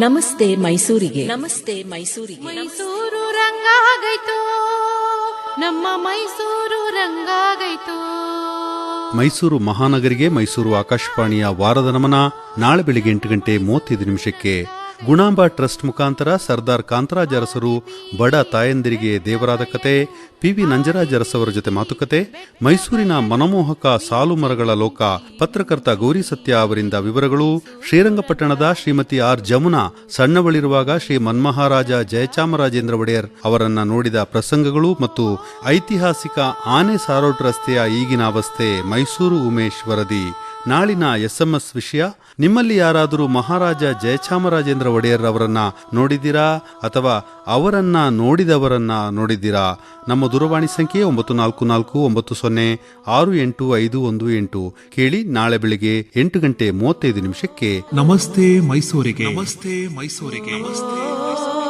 ನಮಸ್ತೆ ಮೈಸೂರಿಗೆ ನಮಸ್ತೆ ಮೈಸೂರಿಗೆ ಮೈಸೂರು ರಂಗಾಗೈತು ನಮ್ಮ ಮೈಸೂರು ರಂಗಾಗೈತು ಮೈಸೂರು ಮಹಾನಗರಿಗೆ ಮೈಸೂರು ಆಕಾಶವಾಣಿಯ ವಾರದ ನಮನ ನಾಳೆ ಬೆಳಿಗ್ಗೆ ಎಂಟು ಗಂಟೆ ಮೂವತ್ತೈದು ನಿಮಿಷಕ್ಕೆ ಗುಣಾಂಬ ಟ್ರಸ್ಟ್ ಮುಖಾಂತರ ಸರ್ದಾರ್ ಕಾಂತರಾಜ್ ಅರಸರು ಬಡ ತಾಯಂದಿರಿಗೆ ದೇವರಾದ ಕತೆ ಪಿವಿ ನಂಜರಾಜ ಅರಸವರ ಜೊತೆ ಮಾತುಕತೆ, ಮೈಸೂರಿನ ಮನಮೋಹಕ ಸಾಲು ಮರಗಳ ಲೋಕ, ಪತ್ರಕರ್ತ ಗೌರಿ ಸತ್ಯ ಅವರಿಂದ ವಿವರಗಳು, ಶ್ರೀರಂಗಪಟ್ಟಣದ ಶ್ರೀಮತಿ ಆರ್ ಜಮುನಾ, ಸಣ್ಣವಳಿರುವಾಗ ಶ್ರೀ ಮನ್ಮಹಾರಾಜ ಜಯಚಾಮರಾಜೇಂದ್ರ ಒಡೆಯರ್ ಅವರನ್ನ ನೋಡಿದ ಪ್ರಸಂಗಗಳು ಮತ್ತು ಐತಿಹಾಸಿಕ ಆನೆ ಸಾರೋಟ್ ರಸ್ತೆಯ ಈಗಿನ ಅವಸ್ಥೆ, ಮೈಸೂರು ಉಮೇಶ್ ವರದಿ. ನಾಳಿನ ಎಸ್ಎಂಎಸ್ ವಿಷಯ, ನಿಮ್ಮಲ್ಲಿ ಯಾರಾದರೂ ಮಹಾರಾಜ ಜಯಚಾಮರಾಜೇಂದ್ರ ಒಡೆಯರ್ ಅವರನ್ನ ನೋಡಿದ್ದೀರಾ ಅಥವಾ ಅವರನ್ನ ನೋಡಿದವರನ್ನ ನೋಡಿದ್ದೀರಾ? ನಮ್ಮ ದೂರವಾಣಿ ಸಂಖ್ಯೆ ಒಂಬತ್ತು ನಾಲ್ಕು ನಾಲ್ಕು ಒಂಬತ್ತು ಸೊನ್ನೆ ಆರು ಎಂಟು ಐದು ಒಂದು ಎಂಟು ಕೇಳಿ ನಾಳೆ ಬೆಳಿಗ್ಗೆ ಎಂಟು ಗಂಟೆ ಮೂವತ್ತೈದು ನಿಮಿಷಕ್ಕೆ. ನಮಸ್ತೆ ಮೈಸೂರಿಗೆ. ನಮಸ್ತೆ ಮೈಸೂರಿಗೆ. ನಮಸ್ತೆ